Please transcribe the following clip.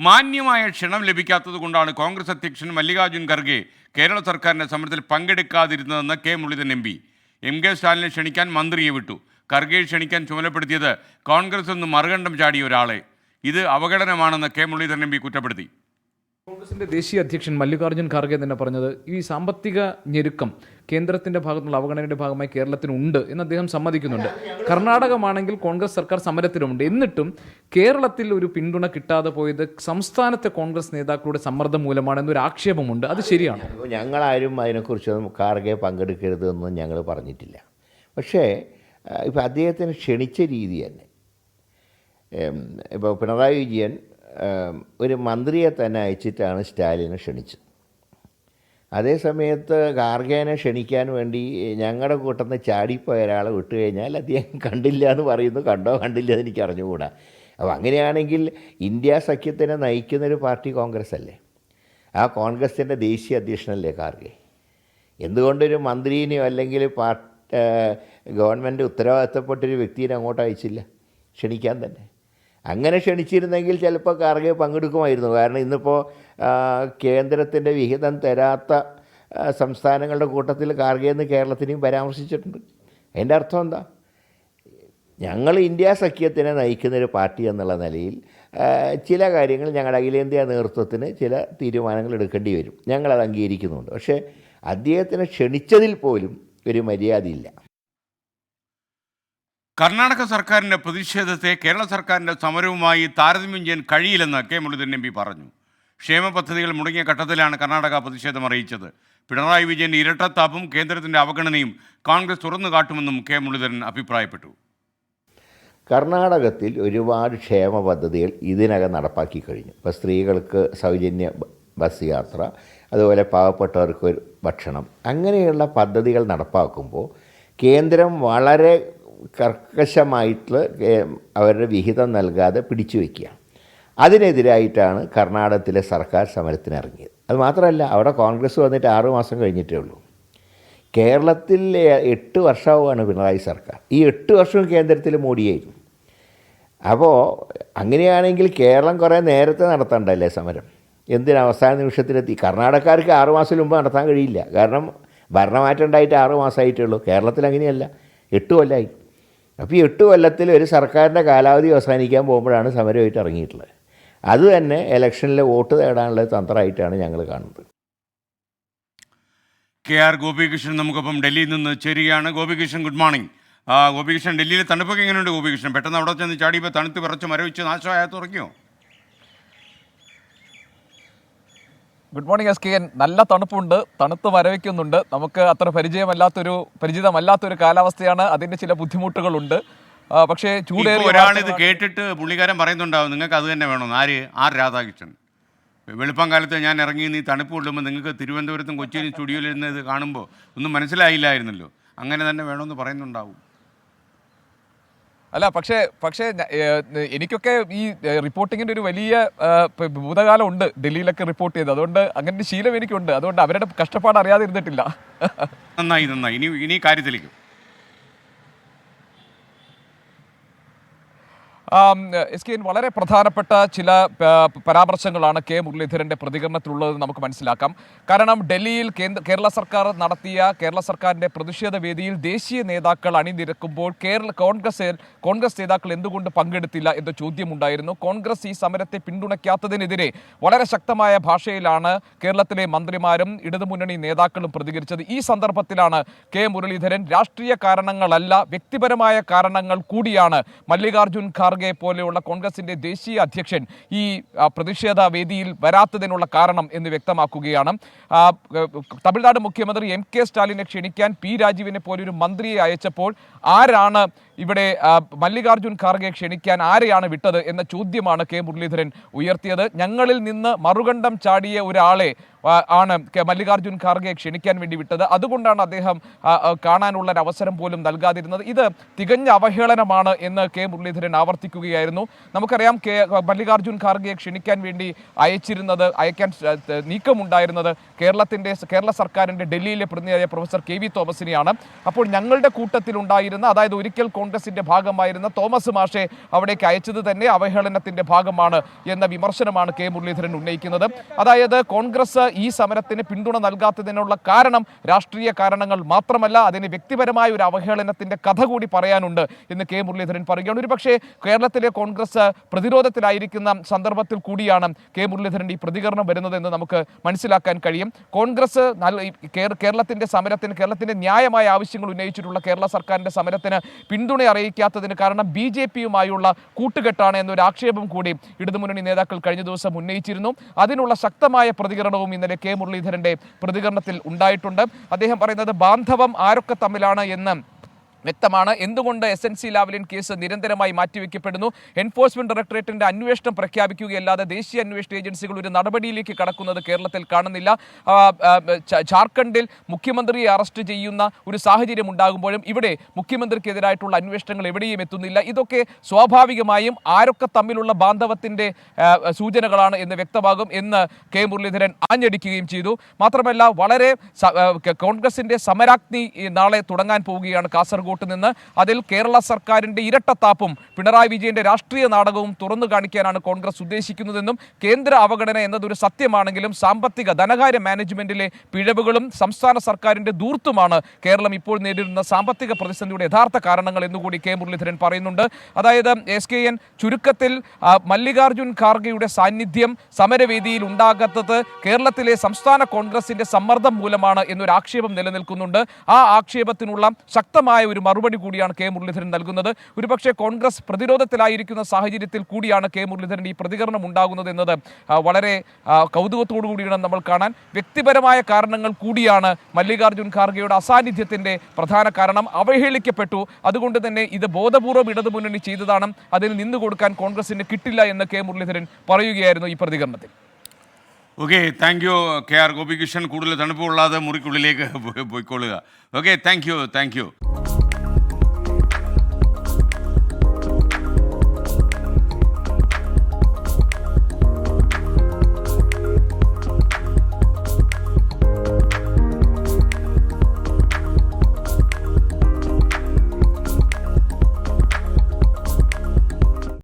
മാന്യമായ ക്ഷണം ലഭിക്കാത്തത് കൊണ്ടാണ് കോൺഗ്രസ് അധ്യക്ഷൻ മല്ലികാർജുൻ ഖർഗെ കേരള സർക്കാരിന്റെ സമരത്തിൽ പങ്കെടുക്കാതിരുന്നതെന്ന് K Muraleedharan M P. M K സ്റ്റാലിനെ ക്ഷണിക്കാൻ മന്ത്രിയെ വിട്ടു. ഖർഗെ ക്ഷണിക്കാൻ ചുമതലപ്പെടുത്തിയത് കോൺഗ്രസ് നിന്ന് മറുകണ്ഠം ചാടിയ ഒരാളെ. ഇത് അവഗണനമാണെന്ന് കെ മുരളീധരൻ എം പി കുറ്റപ്പെടുത്തി. കോൺഗ്രസിന്റെ ദേശീയ അധ്യക്ഷൻ മല്ലികാർജുൻ ഖാർഗെ തന്നെ പറഞ്ഞത് ഈ സാമ്പത്തിക ഞെരുക്കം കേന്ദ്രത്തിന്റെ ഭാഗത്തുള്ള അവഗണനയുടെ ഭാഗമായി കേരളത്തിനുണ്ട് എന്ന് അദ്ദേഹം സമ്മതിക്കുന്നുണ്ട്. കർണാടകമാണെങ്കിൽ കോൺഗ്രസ് സർക്കാർ സമരത്തിലുണ്ട്. എന്നിട്ടും കേരളത്തിൽ ഒരു പിന്തുണ കിട്ടാതെ പോയത് സംസ്ഥാനത്തെ കോൺഗ്രസ് നേതാക്കളുടെ സമ്മർദ്ദം മൂലമാണെന്നൊരു ആക്ഷേപമുണ്ട്. അത് ശരിയാണ്. ഞങ്ങളാരും അതിനെക്കുറിച്ചൊന്നും കാർഗെ പങ്കെടുക്കരുതെന്നും ഞങ്ങൾ പറഞ്ഞിട്ടില്ല. പക്ഷേ ഇപ്പോൾ അദ്ദേഹത്തിന് ക്ഷണിച്ച രീതി തന്നെ. ഇപ്പോൾ പിണറായി വിജയൻ ഒരു മന്ത്രിയെ തന്നെ അയച്ചിട്ടാണ് സ്റ്റാലിനെ ക്ഷണിച്ചത്. അതേ സമയത്ത് ഗാർഗേനെ ക്ഷണിക്കാൻ വേണ്ടി ഞങ്ങളുടെ കൂട്ടത്തിൽ നിന്ന് ചാടിപ്പോയ ഒരാളെ വിട്ടു കഴിഞ്ഞാൽ അദ്ദേഹം കണ്ടില്ല എന്ന് പറയുന്നു. കണ്ടോ കണ്ടില്ല എന്ന് എനിക്ക് അറിഞ്ഞുകൂടാ. അപ്പോൾ അങ്ങനെയാണെങ്കിൽ ഇന്ത്യ സഖ്യത്തിനെ നയിക്കുന്നൊരു പാർട്ടി കോൺഗ്രസ് അല്ലേ? ആ കോൺഗ്രസിന്റെ ദേശീയ അധ്യക്ഷനല്ലേ ഗാർഗെ? എന്തുകൊണ്ടൊരു മന്ത്രിനെയോ അല്ലെങ്കിൽ പാർട്ടി ഗവൺമെന്റ് ഉത്തരവാദിത്തപ്പെട്ടൊരു വ്യക്തിയെ അങ്ങോട്ട് അയച്ചില്ല? ക്ഷണിക്കാൻ തന്നെ. അങ്ങനെ ക്ഷണിച്ചിരുന്നെങ്കിൽ ചിലപ്പോൾ കാർഗെ പങ്കെടുക്കുമായിരുന്നു. കാരണം ഇന്നിപ്പോൾ കേന്ദ്രത്തിന്റെ വിഹിതം തരാത്ത സംസ്ഥാനങ്ങളുടെ കൂട്ടത്തിൽ കാർഗെ എന്ന് കേരളത്തിനെയും പരാമർശിച്ചിട്ടുണ്ട്. അതിന്റെ അർത്ഥം എന്താ? ഞങ്ങൾ ഇന്ത്യ സഖ്യത്തിനെ നയിക്കുന്നൊരു പാർട്ടി എന്നുള്ള നിലയിൽ ചില കാര്യങ്ങൾ ഞങ്ങളുടെ അഖിലേന്ത്യാ നേതൃത്വത്തിന് ചില തീരുമാനങ്ങൾ എടുക്കേണ്ടി വരും. ഞങ്ങളത് അംഗീകരിക്കുന്നുണ്ട്. പക്ഷേ അദ്ദേഹത്തിനെ ക്ഷണിച്ചതിൽ പോലും ഒരു മര്യാദയില്ല. കർണാടക സർക്കാരിന്റെ പ്രതിഷേധത്തെ കേരള സർക്കാരിന്റെ സമരവുമായി താരതമ്യം ചെയ്യാൻ കഴിയില്ലെന്ന് കെ മുരളീധരൻ എം പി പറഞ്ഞു. ക്ഷേമ പദ്ധതികൾ മുടങ്ങിയ ഘട്ടത്തിലാണ് കർണാടക പ്രതിഷേധം അറിയിച്ചത്. പിണറായി വിജയന്റെ ഇരട്ടത്താപ്പും കേന്ദ്രത്തിന്റെ അവഗണനയും കോൺഗ്രസ് തുറന്നു കാട്ടുമെന്നും കെ മുരളീധരൻ അഭിപ്രായപ്പെട്ടു. കർണാടകത്തിൽ ഒരുപാട് ക്ഷേമ പദ്ധതികൾ ഇതിനകം നടപ്പാക്കി കഴിഞ്ഞു. ഇപ്പോൾ സ്ത്രീകൾക്ക് സൗജന്യ ബസ് യാത്ര അതുപോലെ പാവപ്പെട്ടവർക്ക് ഭക്ഷണം അങ്ങനെയുള്ള പദ്ധതികൾ നടപ്പാക്കുമ്പോൾ കേന്ദ്രം വളരെ കർക്കശമായിട്ട് കേ- അവരുടെ വിഹിതം നൽകാതെ പിടിച്ചു വയ്ക്കുക അതിനെതിരായിട്ടാണ് കർണാടകത്തിലെ സർക്കാർ സമരത്തിനിറങ്ങിയത്. അത് മാത്രമല്ല അവിടെ കോൺഗ്രസ് വന്നിട്ട് ആറു മാസം കഴിഞ്ഞിട്ടേ ഉള്ളൂ. കേരളത്തിൽ എട്ട് വർഷമാവുകയാണ് പിണറായി സർക്കാർ. ഈ എട്ട് വർഷവും കേന്ദ്രത്തിൽ മോഡിയായിരുന്നു അപ്പോൾ അങ്ങനെയാണെങ്കിൽ കേരളം കുറേ നേരത്തെ നടത്തണ്ടല്ലേ സമരം? എന്തിന് അവസാന നിമിഷത്തിലെത്തി? കർണാടകക്കാർക്ക് മാസം മുമ്പ് നടത്താൻ കഴിയില്ല. കാരണം ഭരണമാറ്റം ഉണ്ടായിട്ട് ആറു മാസമായിട്ടേ ഉള്ളൂ. കേരളത്തിൽ അങ്ങനെയല്ല. എട്ട് കൊല്ലമായി അപ്പോൾ ഈ എട്ട് കൊല്ലത്തിൽ ഒരു സർക്കാരിന്റെ കാലാവധി അവസാനിക്കാൻ പോകുമ്പോഴാണ് സമരമായിട്ട് ഇറങ്ങിയിട്ടുള്ളത്. അത് തന്നെ ഇലക്ഷനിലെ വോട്ട് നേടാനുള്ള തന്ത്രമായിട്ടാണ് ഞങ്ങൾ കാണുന്നത്. കെ ആർ ഗോപികൃഷ്ണൻ നമുക്കൊപ്പം ഡൽഹിയിൽ നിന്ന് ചേരുകയാണ്. Gopikrishnan good morning. ഗോപികൃഷ്ണൻ ഡൽഹിയിലെ തണുപ്പൊക്കെ എങ്ങനെയുണ്ട് ഗോപികൃഷ്ണൻ? പെട്ടെന്ന് അവിടെ ചെന്ന് ചാടിയപ്പോൾ തണുത്ത് വിറച്ച് മരവിച്ച് നാശമായ തുറക്കിയോ good morning S K N നല്ല തണുപ്പുണ്ട്. തണുത്ത് മരവിക്കുന്നുണ്ട് നമുക്ക് അത്ര പരിചയമല്ലാത്തൊരു പരിചിതമല്ലാത്തൊരു കാലാവസ്ഥയാണ്. അതിന്റെ ചില ബുദ്ധിമുട്ടുകളുണ്ട്. പക്ഷേ ചൂടേറി ഒരാളിത് കേട്ടിട്ട് പുള്ളിക്കാരൻ പറയുന്നുണ്ടാവും നിങ്ങൾക്ക് അത് തന്നെ വേണം ആര്? ആർ രാധാകൃഷ്ണൻ. വെളുപ്പം കാലത്ത് ഞാൻ ഇറങ്ങി നീ തണുപ്പ് കൊള്ളുമ്പോൾ നിങ്ങൾക്ക് തിരുവനന്തപുരത്തും കൊച്ചിയിലും സ്റ്റുഡിയോയിൽ ഇരുന്ന് ഇത് കാണുമ്പോൾ ഒന്നും മനസ്സിലായില്ലായിരുന്നല്ലോ. അങ്ങനെ തന്നെ വേണമെന്ന് പറയുന്നുണ്ടാവും. അല്ല പക്ഷേ പക്ഷേ എനിക്കൊക്കെ ഈ റിപ്പോർട്ടിങ്ങിന്റെ ഒരു വലിയ ഭൂതകാലം ഉണ്ട് ഡൽഹിയിലൊക്കെ റിപ്പോർട്ട് ചെയ്ത് അതുകൊണ്ട് അങ്ങനെ ഒരു ശീലം എനിക്കുണ്ട്. അതുകൊണ്ട് അവരുടെ കഷ്ടപ്പാട് അറിയാതിരുന്നിട്ടില്ല. നന്നായി നന്നായി. ഇനി ഇനി കാര്യത്തിലേക്ക്. എസ് കെ വളരെ പ്രധാനപ്പെട്ട ചില പരാമർശങ്ങളാണ് കെ മുരളീധരന്റെ പ്രതികരണത്തിലുള്ളത് നമുക്ക് മനസ്സിലാക്കാം. കാരണം ഡൽഹിയിൽ കേരള സർക്കാർ നടത്തിയ കേരള സർക്കാരിന്റെ പ്രതിഷേധ വേദിയിൽ ദേശീയ നേതാക്കൾ അണിനിരക്കുമ്പോൾ കേരള കോൺഗ്രസ് കോൺഗ്രസ് നേതാക്കൾ എന്തുകൊണ്ട് പങ്കെടുത്തില്ല എന്ന ചോദ്യമുണ്ടായിരുന്നു. കോൺഗ്രസ് ഈ സമരത്തെ പിന്തുണയ്ക്കാത്തതിനെതിരെ വളരെ ശക്തമായ ഭാഷയിലാണ് കേരളത്തിലെ മന്ത്രിമാരും ഇടതുമുന്നണി നേതാക്കളും പ്രതികരിച്ചത്. ഈ സന്ദർഭത്തിലാണ് കെ മുരളീധരൻ രാഷ്ട്രീയ കാരണങ്ങളല്ല വ്യക്തിപരമായ കാരണങ്ങൾ കൂടിയാണ് മല്ലികാർജുൻ ഖാർഗെ പോലെയുള്ള കോൺഗ്രസിന്റെ ദേശീയ അധ്യക്ഷൻ ഈ പ്രതിഷേധ വേദിയിൽ വരാത്തതിനുള്ള കാരണം എന്ന് വ്യക്തമാക്കുകയാണ്. തമിഴ്നാട് മുഖ്യമന്ത്രി എം കെ സ്റ്റാലിനെ ക്ഷണിക്കാൻ പി രാജീവിനെ പോലൊരു മന്ത്രിയെ അയച്ചപ്പോൾ ആരാണ് ഇവിടെ മല്ലികാർജുൻ ഖാർഗെ ക്ഷണിക്കാൻ ആരെയാണ് വിട്ടത് എന്ന ചോദ്യമാണ് കെ മുരളീധരൻ ഉയർത്തിയത്. ഞങ്ങളിൽ നിന്ന് മറുകണ്ഠം ചാടിയ ഒരാളെ ആണ് മല്ലികാർജുൻ ഖാർഗെ ക്ഷണിക്കാൻ വേണ്ടി വിട്ടത്. അതുകൊണ്ടാണ് അദ്ദേഹം കാണാനുള്ള ഒരു അവസരം പോലും നൽകാതിരുന്നത്. ഇത് തികഞ്ഞ അവഹേളനമാണ് എന്ന് കെ മുരളീധരൻ ആവർത്തിക്കുകയായിരുന്നു. നമുക്കറിയാം കെ മല്ലികാർജുൻ ഖാർഗെ ക്ഷണിക്കാൻ വേണ്ടി അയച്ചിരുന്നത് അയക്കാൻ നീക്കമുണ്ടായിരുന്നത് കേരളത്തിന്റെ കേരള സർക്കാരിന്റെ ഡൽഹിയിലെ പ്രതിനിധിയായ പ്രൊഫസർ കെ വി തോമസിനെയാണ്. അപ്പോൾ ഞങ്ങളുടെ കൂട്ടത്തിലുണ്ടായിരുന്ന അതായത് ഒരിക്കൽ കോൺഗ്രസിന്റെ ഭാഗമായിരുന്ന തോമസ് മാഷെ അവിടേക്ക് അയച്ചത് തന്നെ അവഹേളനത്തിന്റെ ഭാഗമാണ് എന്ന വിമർശനമാണ് കെ മുരളീധരൻ ഉന്നയിക്കുന്നത്. അതായത് കോൺഗ്രസ് ഈ സമരത്തിന് പിന്തുണ നൽകാത്തതിനുള്ള കാരണം രാഷ്ട്രീയ കാരണങ്ങൾ മാത്രമല്ല അതിന് വ്യക്തിപരമായ ഒരു അവഹേളനത്തിന്റെ കഥ കൂടി പറയാനുണ്ട് എന്ന് കെ മുരളീധരൻ പറയുകയാണ്. ഒരുപക്ഷെ കേരളത്തിലെ കോൺഗ്രസ് പ്രതിരോധത്തിലായിരിക്കുന്ന സന്ദർഭത്തിൽ കൂടിയാണ് കെ മുരളീധരൻ ഈ പ്രതികരണം വരുന്നതെന്ന് നമുക്ക് മനസ്സിലാക്കാൻ കഴിയും. കോൺഗ്രസ് കേരളത്തിന്റെ സമരത്തിന് കേരളത്തിന്റെ ന്യായമായ ആവശ്യങ്ങൾ ഉന്നയിച്ചിട്ടുള്ള കേരള സർക്കാരിന്റെ സമരത്തിന് പിന്തുണ അറിയിക്കാത്തതിന് കാരണം ബി ജെ പിയുമായുള്ള കൂട്ടുകെട്ടാണ് എന്നൊരു ആക്ഷേപം കൂടി ഇടതുമുന്നണി നേതാക്കൾ കഴിഞ്ഞ ദിവസം ഉന്നയിച്ചിരുന്നു. അതിനുള്ള ശക്തമായ പ്രതികരണവും ഇന്നലെ കെ മുരളീധരന്റെ പ്രതികരണത്തിൽ ഉണ്ടായിട്ടുണ്ട്. അദ്ദേഹം പറയുന്നത് ബാന്ധവം ആരൊക്കെ തമ്മിലാണ് എന്ന് വ്യക്തമാണ്. എന്തുകൊണ്ട് S N C Lavalin case നിരന്തരമായി മാറ്റിവെക്കപ്പെടുന്നു? എൻഫോഴ്സ്മെന്റ് ഡയറക്ടറേറ്റിന്റെ അന്വേഷണം പ്രഖ്യാപിക്കുകയല്ലാതെ ദേശീയ അന്വേഷണ ഏജൻസികൾ ഒരു നടപടിയിലേക്ക് കടക്കുന്നത് കേരളത്തിൽ കാണുന്നില്ല. ജാർഖണ്ഡിൽ മുഖ്യമന്ത്രിയെ അറസ്റ്റ് ചെയ്യുന്ന ഒരു സാഹചര്യം ഉണ്ടാകുമ്പോഴും ഇവിടെ മുഖ്യമന്ത്രിക്കെതിരായിട്ടുള്ള അന്വേഷണങ്ങൾ എവിടെയും എത്തുന്നില്ല. ഇതൊക്കെ സ്വാഭാവികമായും ആരൊക്കെ തമ്മിലുള്ള ബാന്ധവത്തിന്റെ സൂചനകളാണ് എന്ന് വ്യക്തമാകും എന്ന് കെ മുരളീധരൻ ആഞ്ഞടിക്കുകയും ചെയ്തു. മാത്രമല്ല വളരെ കോൺഗ്രസിന്റെ സമരാഗ്നി നാളെ തുടങ്ങാൻ പോവുകയാണ് കാസർഗോട്ട് നിന്ന് അതിൽ കേരള സർക്കാരിന്റെ ഇരട്ടത്താപ്പും പിണറായി വിജയന്റെ രാഷ്ട്രീയ നാടകവും തുറന്നു കാണിക്കാനാണ് കോൺഗ്രസ് ഉദ്ദേശിക്കുന്നതെന്നും കേന്ദ്ര അവഗണന എന്നതൊരു സത്യമാണെങ്കിലും സാമ്പത്തിക ധനകാര്യ മാനേജ്മെന്റിലെ പിഴവുകളും സംസ്ഥാന സർക്കാരിന്റെ ദൂർത്തുമാണ് കേരളം ഇപ്പോൾ നേരിടുന്ന സാമ്പത്തിക പ്രതിസന്ധിയുടെ യഥാർത്ഥ കാരണങ്ങൾ എന്നുകൂടി കെ മുരളീധരൻ പറയുന്നുണ്ട്. അതായത് എസ് കെ എൻ ചുരുക്കത്തിൽ മല്ലികാർജുൻ ഖാർഗെയുടെ സാന്നിധ്യം സമരവേദിയിൽ ഉണ്ടാകാത്തത് കേരളത്തിലെ സംസ്ഥാന കോൺഗ്രസിന്റെ സമ്മർദ്ദം മൂലമാണ് എന്നൊരു ആക്ഷേപം നിലനിൽക്കുന്നുണ്ട്. ആ ആക്ഷേപത്തിനുള്ള ശക്തമായ ഒരു മറുപടി കൂടിയാണ് കെ മുരളീധരൻ നൽകുന്നത്. ഒരുപക്ഷെ കോൺഗ്രസ് പ്രതിരോധത്തിലായിരിക്കുന്ന സാഹചര്യത്തിൽ കൂടിയാണ് കെ മുരളീധരൻ ഈ പ്രതികരണം ഉണ്ടാകുന്നത് എന്നത് വളരെ കൗതുകത്തോടു കൂടിയാണ് നമ്മൾ കാണാൻ. വ്യക്തിപരമായ കാരണങ്ങൾ കൂടിയാണ് മല്ലികാർജുൻ ഖാർഗെയുടെ അസാന്നിധ്യത്തിന്റെ പ്രധാന കാരണം. അവഹേളിക്കപ്പെട്ടു. അതുകൊണ്ട് തന്നെ ഇത് ബോധപൂർവം ഇടതുമുന്നണി ചെയ്തതാണ്. അതിന് നിന്നു കൊടുക്കാൻ കോൺഗ്രസിന് കിട്ടില്ല എന്ന് കെ മുരളീധരൻ പറയുകയായിരുന്നു ഈ പ്രതികരണത്തിൽ. Okay thank you K R Gopikrishnan. കൂടുതൽ തണുപ്പുള്ളാതെ മുറിക്കുള്ളിലേക്ക് പോയി- പോയിക്കൊള്ളുക. Okay thank you thank you